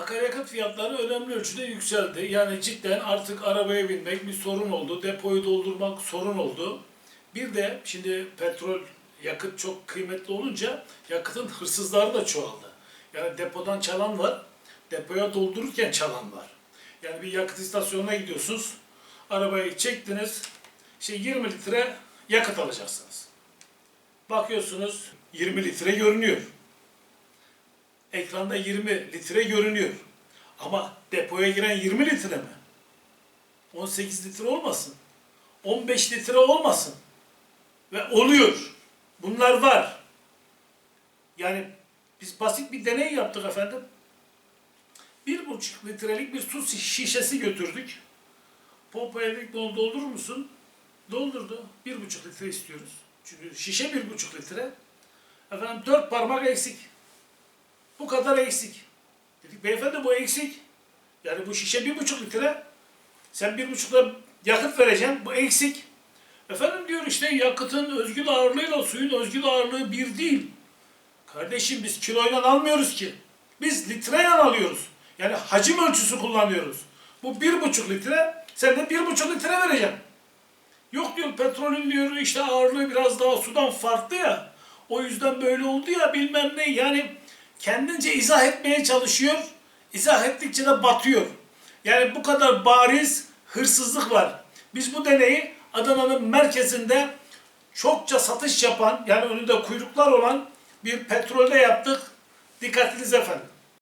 Akaryakıt fiyatları önemli ölçüde yükseldi. Yani cidden artık arabaya binmek bir sorun oldu. Depoyu doldurmak sorun oldu. Bir de şimdi petrol, yakıt çok kıymetli olunca yakıtın hırsızları da çoğaldı. Yani depodan çalan var, depoya doldururken çalan var. Yani bir yakıt istasyonuna gidiyorsunuz, arabayı çektiniz, işte 20 litre yakıt alacaksınız. Bakıyorsunuz 20 litre görünüyor. Ekranda 20 litre görünüyor. Ama depoya giren 20 litre mi? 18 litre olmasın. 15 litre olmasın. Ve oluyor. Bunlar var. Yani biz basit bir deney yaptık efendim. Bir buçuk litrelik bir su şişesi götürdük. Pompaya dedik "Dol- doldurur musun? Doldurdu. Bir buçuk litre istiyoruz. Çünkü şişe bir buçuk litre. Efendim dört parmak eksik. Bu kadar eksik. Dedik beyefendi bu eksik. Yani bu şişe bir buçuk litre. Sen bir buçukla yakıt vereceksin. Bu eksik. Efendim diyor işte yakıtın özgül ağırlığıyla suyun özgül ağırlığı bir değil. Kardeşim biz kiloyla almıyoruz ki. Biz litreyle alıyoruz. Yani hacim ölçüsü kullanıyoruz. Bu bir buçuk litre. Sen de bir buçuk litre vereceksin. Yok diyor petrolün diyor işte ağırlığı biraz daha sudan farklı ya. O yüzden böyle oldu ya bilmem ne. Yani kendince izah etmeye çalışıyor. İzah ettikçe de batıyor. Yani bu kadar bariz hırsızlık var. Biz bu deneyi Adana'nın merkezinde çokça satış yapan yani önünde kuyruklar olan bir petrolde yaptık. Dikkatiniz efendim.